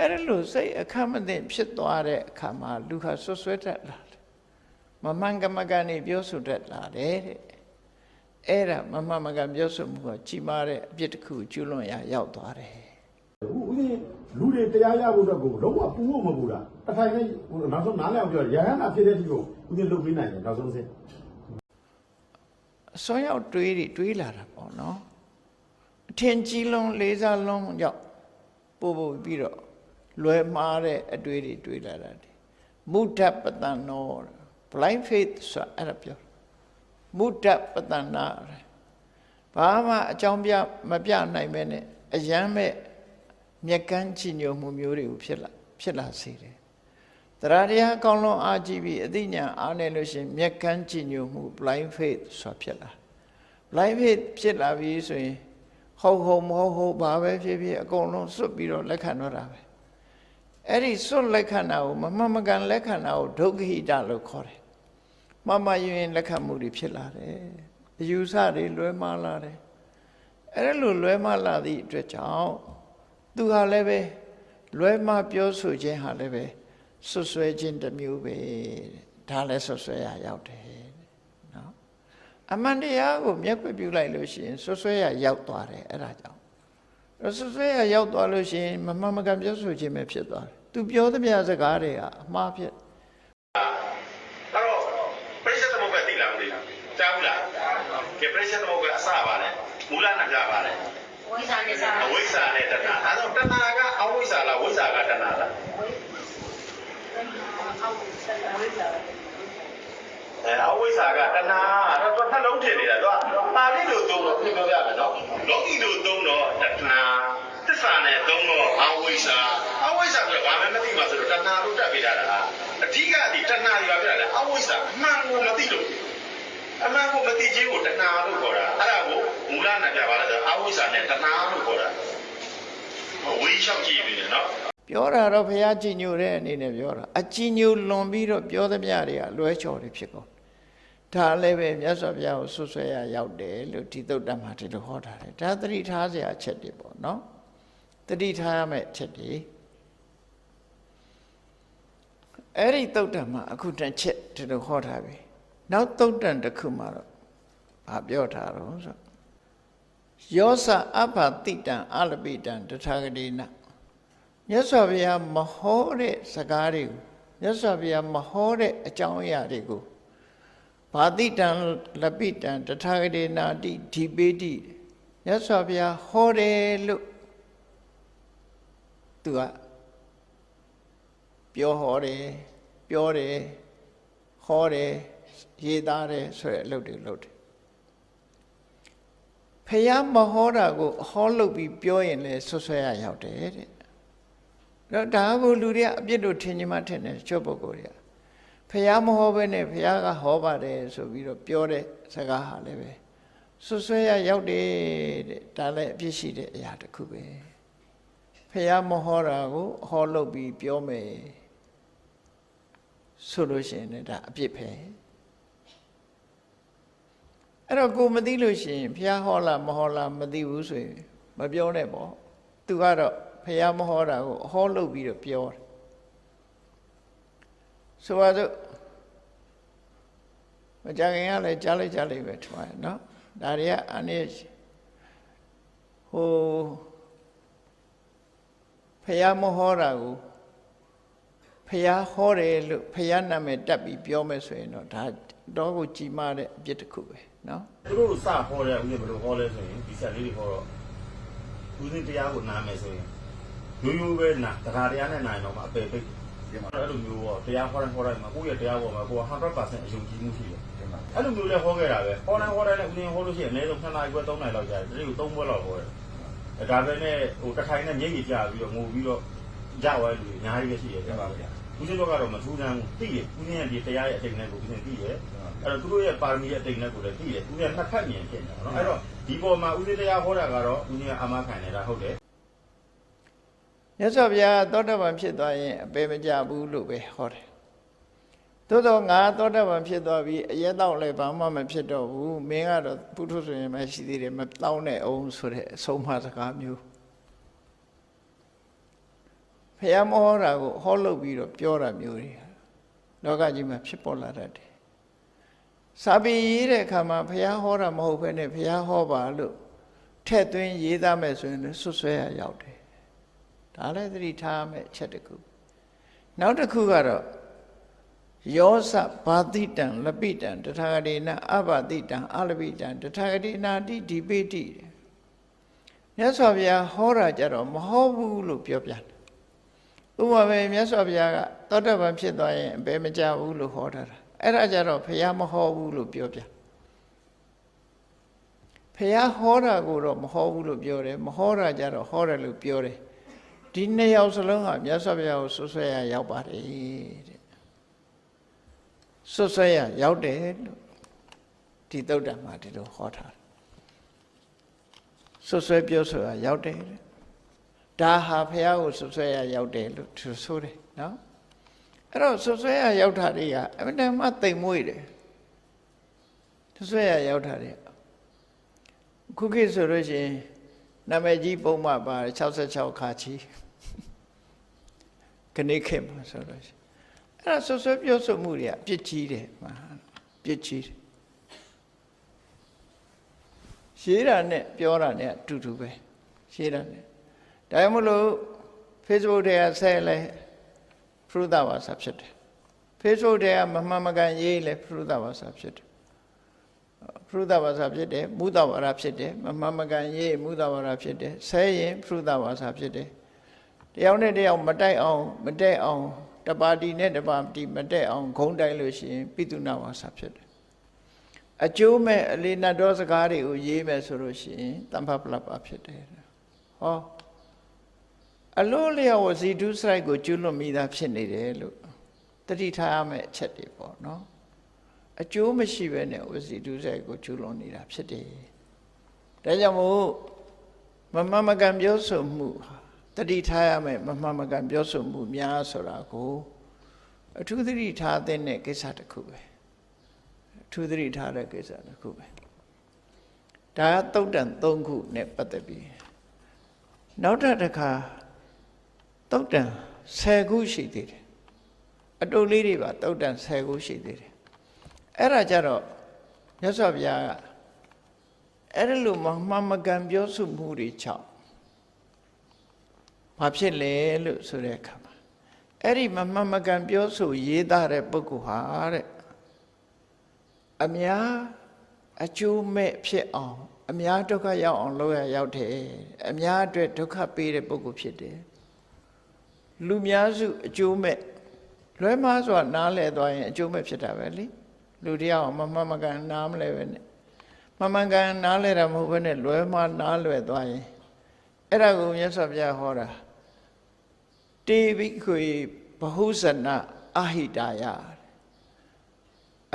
အဲ့ဒါလို့စိတ်အခမ်းမသိဖြစ်သွားတဲ့အခါမှာလူဟာဆွဆွဲတတ်လာတယ်မမှန်ကမကနေပြောဆိုတတ်လာတယ်တဲ့အဲ့ဒါမမှန်မကန်ပြောဆိုမှုကကြီးမားတဲ့အပြစ်တစ်ခုကျူးလွန်ရာရောက်သွားတယ်ဦးဦးလေးလူတွေတရားရဖို့အတွက်ကိုလုံးဝပူဖို့မပူတာအထိုင်နဲ့ဟိုနောက်ဆုံးနားလည်အောင်ပြောရဟန္တာဖြစ်တဲ့ဒီကိုဦးလေးလုပ်ပေးနိုင်တယ်နောက်ဆုံးစင်းအစွမ်းရောက်တွေးတွေတွေးလာတာပေါ့နော်အထင်ကြီးလုံးလေးစားလုံးရောက်ပို့ပို့ပြီးတော့ လွယ်မှားတဲ့အတွေးတွေတွေးလာတာဒီမုဒ္ဒပတန်နော blind faith ဆိုအဲ့ဒါပြောမုဒ္ဒပတန်နာဘာမှအကြောင်းပြမပြနိုင်မဲနဲ့အယမ်းမဲ့မြက်ကန်းချီညိုမှုမျိုးတွေကိုဖြစ်လာဖြစ်လာစေတယ်တရားတရားကောင်းလုံးအားကြည့်ပြီးအသိဉာဏ်အားနေလို့ရှရင်မျက်ကန်းကြည်ညိုမှု blind faith ဆိုတာဖြစ်လာ blind faith ဖြစ်လာပြီဆိုရင်ဟုတ်ဟုတ်မဟုတ်ဟုတ်ဘာပဲဖြစ်ဖြစ်အကုန်လုံးစွတ်ပြီးတော့လက်ခံတော့တာပဲ အဲ့ဒီစွတ်လက်ခံတာကိုမမှန်မကန်လက်ခံတာကိုဒုက္ခဟိတလို့ခေါ်တယ်မမယွင်လက်ခံမှုတွေဖြစ်လာတယ်အယူဆတွေလွဲမှားလာတယ်အဲ့ဒါလိုလွဲမှားလာသည့်အတွက်ကြောင့်သူဟာလည်းပဲလွဲမှားပြောဆိုခြင်းဟာလည်းပဲဆွဆွဲခြင်းတစ်မျိုးပဲတဲ့ဒါလည်းဆွဆွဲရရောက်တယ်တဲ့နော်အမှန်တရားကိုမျက်ကွယ်ပြုလိုက်လို့ရှိရင်ဆွဆွဲရရောက်သွားတယ်အဲ့ဒါကြောင့်အဲ့ဆွဆွဲရရောက်သွားလို့ရှိရင်မမှန်မကန်ပြောဆိုခြင်းပဲဖြစ်သွားတယ် သူပြောသမျှစကားတွေကအမှားဖြစ်အဲ့တော့ပရိစ္ဆေသမုပ္ပါသိလားမသိလားကြားဘူးလားကဲပရိစ္ဆေသမုပ္ပါအစပါလဲမူလနာပြပါလဲဝိဇ္ဇာနဲ့စာအဝိဇ္ဇာနဲ့တဏှာအဲ့တော့တဏှာကအဝိဇ္ဇာလားဝိဇ္ဇာကတဏှာလားဝိအောက်ဆက်ဝိဇ္ဇာအဲအဝိဇ္ဇာကတဏှာအဲ့တော့နှလုံးထင်နေတာသူကပါဠိလိုသုံးတော့ပြောပြရမယ်နော်လောကီလိုသုံးတော့တဏှာ သစ္စာနဲ့သုံးတော့အဝိဇ္ဇာအဝိဇ္ဇာဆိုတော့ဘာမှမသိမှဆိုတော့တဏှာလို့တက်ပေးတာလားအဓိကဒီတဏှာရွာပြတာလေအဝိဇ္ဇာအမှန်ကိုမသိလို့အမှန်ကိုမသိခြင်းကိုတဏှာလို့ခေါ်တာအဲ့ဒါကိုမူလနာပြပါလဲဆိုအဝိဇ္ဇာနဲ့တဏှာလို့ခေါ်တာဝိလျှောက်ကြည့်ပြီနော်ပြောတာတော့ဘုရားကြည်ညိုတဲ့အနေနဲ့ပြောတာအကြည်ညိုလွန်ပြီးတော့ပြောသမျှတွေကလွဲချော်တွေဖြစ်ကုန်ဒါလည်းပဲမြတ်စွာဘုရားကိုဆွဆွဲရရောက်တယ်လို့ဒီသုတ်တမှာဒီလိုဟောထားတယ်ဒါသတိထားစရာအချက်တွေပေါ့နော် သတိထားရမယ့်အချက်တွေအဲ့ဒီသုတ်တမှာအခုတစ်ချက်ဒီလိုဟောထားပြီနောက်သုတ်တန်တစ်ခုမှာတော့ဘာပြောထားတော့ဆိုယောစအဘတိတံအလပိတံတထာဂတိနာမြတ်စွာဘုရားမဟောတဲ့စကားတွေကိုမြတ်စွာဘုရားမဟောတဲ့အကြောင်းအရာတွေကိုဘာတိတံလပိတံတထာဂတိနာတိဒီပေတိမြတ်စွာဘုရားဟောတယ်လို့ သူကပြောဟောတယ်ပြောတယ်ဟောတယ်ရေးသားတယ်ဆိုတဲ့အလုပ်တွေလုပ်တယ်ဖះမဟောတာကိုဟောလုပ်ပြီးပြောရင်လည်းဆွဆွဲရရောက်တယ်တဲ့တော့ဒါကိုလူတွေကအပြစ်လို့ထင်ကြမှထင်တယ်ချွတ်ပုဂ္ဂိုလ်တွေကဖះမဟောဘဲနဲ့ဖះကဟောပါတယ်ဆိုပြီးတော့ပြောတဲ့စကားဟာလည်းပဲဆွဆွဲရရောက်တယ်တဲ့ဒါလည်းအပြစ်ရှိတဲ့အရာတစ်ခုပဲ ဖះမဟောတာကိုဟောလုပ်ပြီးပြောမယ်ဆိုလို့ရှိရင်လည်းဒါအပြစ်ပဲအဲ့တော့ကိုမသိလို့ရှိရင်ဖះဟောလားမဟောလားမသိဘူးဆိုရင်မပြောနဲ့ပေါ့သူကတော့ဖះမဟောတာကိုဟောလုပ်ပြီးတော့ပြောတယ်ဆိုပါစို့မကြခင်ကလည်းကြားလိုက်ကြားလိုက်ပဲထွားရနော်ဒါတွေကအနည်းဟို ဖះမဟောတာကိုဖះဟောတယ်လို့ဖះနာမည်တက်ပြီးပြောမယ်ဆိုရင်တော့ဒါတော့ကိုကြီးမားတဲ့အပြစ်တစ်ခုပဲနော်သူတို့စဟောတဲ့ဦးလေးဘယ်လိုဟောလဲဆိုရင်ဒီဆက်လေးတွေဟောတော့ဦးလေးတရားကိုနားမယ်ဆိုရင်ရိုးရိုးပဲနာတရားတရားနဲ့နာရင်တော့အပေပိတ်အဲ့လိုမျိုးပေါ့တရားဟောတိုင်းဟောတိုင်းမှာကိုယ့်ရဲ့တရားပေါ်မှာကိုယ်100%အယုံကြည်မှုရှိတယ်အဲ့လိုမျိုးလဲဟောခဲ့တာပဲဟောတိုင်းဟောတိုင်းလည်းဦးလေးဟောလို့ရှိရင်အနည်းဆုံး2နာရီခွဲ3နာရီလောက်ကြာတယ်တတိကို3ဘွဲလောက်ဟောတယ် ဒါပဲနဲ့ဟိုတစ်ခိုင်နဲ့မျက်ရည်ကျပြီးတော့ငိုပြီးတော့ကြွားလူအများကြီးပဲရှိတယ်ပြန်ပါဗျာဦးဇင်းတို့ကတော့မထူးဆန်းဘူးသိတယ်ဦးဇင်းရဲ့ဒီတရားရဲ့အတိတ်နဲ့ကိုဦးဇင်းသိတယ်အဲ့တော့သူတို့ရဲ့ပါရမီရဲ့အတိတ်နဲ့ကိုလည်းသိတယ်ဦးဇင်းနှစ်ဖက်မြင်ဖြစ်နေတာနော်အဲ့တော့ဒီပေါ်မှာဦးဇင်းတရားဟောတာကတော့ဦးဇင်းကအမခံနေတာဟုတ်တယ်မြတ်စွာဘုရားသောတပန်ဖြစ်သွားရင်အပေမကြဘူးလို့ပဲဟောတယ် သို့တော့ငါသောတပန်ဖြစ်သွားပြီးအရက်တော့လည်းဘာမှမဖြစ်တော့ဘူးမင်းကတော့ပုထုဆိုရင်မရှိသေးတယ်မတောင်းနဲ့အောင်ဆိုတဲ့အဆုံးအမစကားမျိုးဖဖះမဟောတာကိုဟောလုပ်ပြီးတော့ပြောတာမျိုးတွေလောကကြီးမှာဖြစ်ပေါ်လာတတ်တယ်စာပေရေးတဲ့အခါမှာဖះဟောတာမဟုတ်ဘဲနဲ့ဖះဟောပါလို့ထည့်သွင်းရေးသားမယ်ဆိုရင်လည်းဆွဆွဲရရောက်တယ်ဒါလည်းသတိထားမယ်အချက်တစ်ခုနောက်တစ်ခုကတော့ ယောစဘာတိတံလပိတံတထာဂတိနာအဘာတိတံအလပိတံတထာဂတိနာတိဒီပိတိတဲ့မြတ်စွာဘုရားဟောတာကြတော့မဟောဘူးလို့ပြောပြတယ်ဥပမာပဲမြတ်စွာဘုရားကသောတပန်ဖြစ်သွားရင်အပေမကြဘူးလို့ဟောထားတာအဲ့ဒါကြတော့ဘုရားမဟောဘူးလို့ပြောပြဘုရားဟောတာကိုတော့မဟောဘူးလို့ပြောတယ်မဟောတာကြတော့ဟောတယ်လို့ပြောတယ်ဒီနှစ်ယောက်စလုံးဟာမြတ်စွာဘုရားကိုဆွဆွဲရရောက်ပါတယ်တဲ့ ဆွဆွဲရရောက်တယ်လို့ဒီသုတ်တံမှာဒီလိုဟောထားတယ်ဆွဆွဲပြောဆိုတာရောက်တယ်တဲ့ဒါဟာဘုရားကိုဆွဆွဲရရောက်တယ်လို့သူဆိုတယ်နော်အဲ့တော့ဆွဆွဲရရောက်တာတွေကအမှန်တမ်းမှတိမ်မွေ့တယ်ဆွဆွဲရရောက်တာတွေခုခေတ်ဆိုလို့ရှိရင်နာမည်ကြီးပုံမှန်ပါ66ခါချီခဏခေတ်မှာဆိုလို့ရှိရင် အဲ့ဒါဆွဆွဲပြောဆိုမှုတွေကအပြစ်ကြီးတယ်မှာပြစ်ကြီးတယ်ရှင်းတာနဲ့ပြောတာနဲ့အတူတူပဲရှင်းတာနဲ့ဒါကြောင့်မလို့ Facebook တွေကဆက်လဲဖရုဒဝါစာဖြစ်တယ် Facebook တွေကမမှန်မကန်ရေးလဲဖရုဒဝါစာဖြစ်တယ်ဖရုဒဝါစာဖြစ်တယ်မုဒဝါဒဖြစ်တယ်မမှန်မကန်ရေးမုဒဝါဒဖြစ်တယ်ဆဲရင်ဖရုဒဝါစာဖြစ်တယ်တယောက်နဲ့တယောက်မတိုက်အောင် မတက်အောင် တပါတီနဲ့တပါတီမတက်အောင်ဂုံးတိုက်လို့ရှိရင်ပိတုနာဝါစာဖြစ်တယ်အကျိုးမဲ့အလေးနတ်တော်စကားတွေကိုရေးမယ်ဆိုလို့ရှိရင်တမ္ဖပလပဖြစ်တယ်ဟောအလို့လျော်ဝစီဒုစရိုက်ကိုကျွလွန်မိသားဖြစ်နေတယ်လို့တတိထားရမယ့်အချက်တွေပေါ့နော်အကျိုးမရှိဘဲနဲ့ဝစီဒုစရိုက်ကိုကျွလွန်နေတာဖြစ်တယ်ဒါကြောင့်မို့မမမကန်ပြောဆိုမှုဟာ တတိထားရမယ့်မမမကန်ပြောဆိုမှုများဆိုတာကိုအထူးသတိထားတဲ့ကိစ္စတစ်ခုပဲအထူးသတိထားတဲ့ကိစ္စတစ်ခုပဲဒါကတုတ်တန်၃ခုနဲ့ပတ်သက်ပြီးနောက်ထပ်တစ်ခါတုတ်တန်10ခုရှိသေးတယ်အတုလေးတွေပါတုတ်တန်10ခုရှိသေးတယ်အဲ့ဒါကြတော့မြတ်စွာဘုရားကအဲ့ဒါလိုမမှန်မကန်ပြောဆိုမှုတွေချောင်း ဘာဖြစ်လဲလို့ဆိုတဲ့အခါမှာအဲ့ဒီမမှန်မကန်ပြောဆိုရေးသားတဲ့ပုဂ္ဂိုလ်ဟာတဲ့အများအကျိုးမဲ့ဖြစ်အောင်အများဒုက္ခရောက်အောင်လုပ်ရရောက်တယ်အများအတွက်ဒုက္ခပေးတဲ့ပုဂ္ဂိုလ်ဖြစ်တယ်လူများစုအကျိုးမဲ့လွဲမှားစွာနားလဲသွားရင်အကျိုးမဲ့ဖြစ်တာပဲလေလူတယောက်မမှန်မကန်နားမလဲပဲနဲ့မမှန်ကန်နားလဲတာမဟုတ်ဘဲနဲ့လွဲမှားနားလွယ်သွားရင်အဲ့ဒါကိုမြတ်စွာဘုရားဟောတာ တေဘိခွေဘဟုဇနအဟိတာယ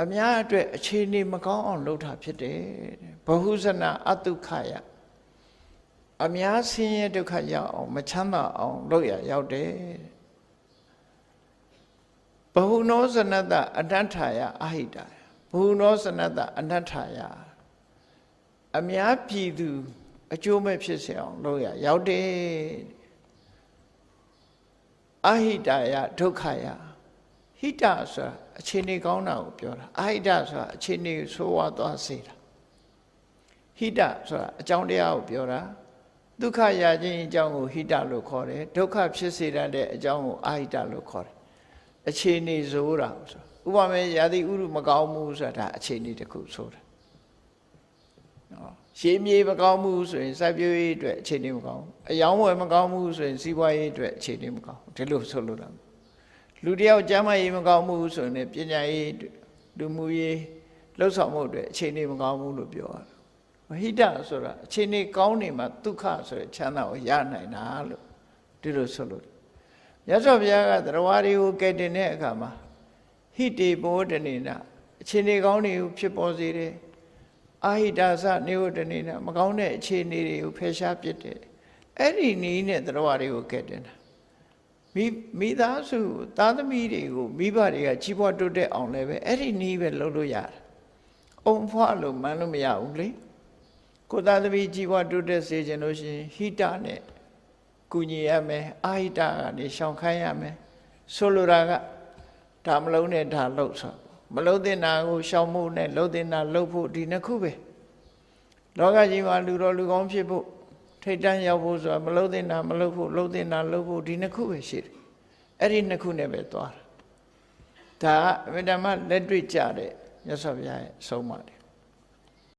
အများအတွက်အခြေအနေမကောင်းအောင်လုပ်တာဖြစ်တယ်ဘဟုဇနအတုခယအများဆင်းရဲဒုက္ခရောက်အောင်မချမ်းသာအောင်လုပ်ရရောက်တယ်ဘဟုနောဇနတအတ္ထထာယအဟိတာဘဟုနောဇနတအတ္ထထာယအများပြည်သူအကျိုးမဲ့ဖြစ်စေအောင်လုပ်ရရောက်တယ် အဟိတာယဒုက္ခယဟိတဆိုတာအခြေအနေကောင်းတာကိုပြောတာအဟိတဆိုတာအခြေအနေဆိုးဝါးသွားစေတာဟိတဆိုတာအကြောင်းတရားကိုပြောတာဒုက္ခရခြင်းအကြောင်းကိုဟိတလို့ခေါ်တယ်ဒုက္ခဖြစ်စေတတ်တဲ့အကြောင်းကိုအဟိတလို့ခေါ်တယ်အခြေအနေဆိုးတာဆိုဥပမာရာသီဥတုမကောင်းမှုဆိုတာဒါအခြေအနေတစ်ခုဆိုတာနော် ရှေးမြေမကောင်းမှုဆိုရင်စိုက်ပျိုးရေးအတွက်အခြေအနေမကောင်းအယောင်းဝယ်မကောင်းမှုဆိုရင်စီးပွားရေးအတွက်အခြေအနေမကောင်းဒီလိုဆိုလို့လားလူတယောက်ကျမ်းမာရေးမကောင်းမှုဆိုရင်ပညာရေးလူမှုရေးလှုပ်ဆောင်မှုအတွက်အခြေအနေမကောင်းဘူးလို့ပြောတာမဟိတဆိုတာအခြေအနေကောင်းနေမှဒုက္ခဆိုတဲ့ချမ်းသာကိုရနိုင်တာလို့ဒီလိုဆိုလို့မြတ်စွာဘုရားကတရားတွေကိုကဲတင်တဲ့အခါမှာဟိတေဘောတနေနာအခြေအနေကောင်းတွေကိုဖြစ်ပေါ်စေတယ် အာဟိတာသနေဝတနေနာမကောင်းတဲ့အခြေအနေတွေကိုဖယ်ရှားပစ်တယ်အဲ့ဒီနည်းနဲ့တရားတွေကိုကဲတင်တာမိမိသားစုသားသမီးတွေကိုမိဘတွေကကြီးပွားတိုးတက်အောင်လည်းပဲအဲ့ဒီနည်းပဲလုပ်လို့ရတယ်။အုံဖွားလို့မှန်းလို့မရဘူးလေ။ကိုသားသမီးကြီးပွားတိုးတက်စေခြင်းလို့ရှိရင်ဟိတနဲ့ကုညီရမယ်အာဟိတကနေရှောင်ခိုင်းရမယ်ဆိုလိုတာကဒါမလုံးနဲ့ဒါလှုပ်ဆို မလုံးတဲ့နာကိုရှောင်မှုနဲ့လှုပ်တဲ့နာလှုပ်ဖို့ဒီနှစ်ခုပဲလောကကြီးမှာလူတော်လူကောင်းဖြစ်ဖို့ထိတ်တန်းရောက်ဖို့ဆိုတာမလုံးတဲ့နာမလှုပ်ဖို့လှုပ်တဲ့နာလှုပ်ဖို့ဒီနှစ်ခုပဲရှိတယ်အဲ့ဒီနှစ်ခုနဲ့ပဲသွားတာဒါကအမြဲတမ်းလက်တွေ့ကြတဲ့မြတ်စွာဘုရားရဲ့အဆုံးအမတွေ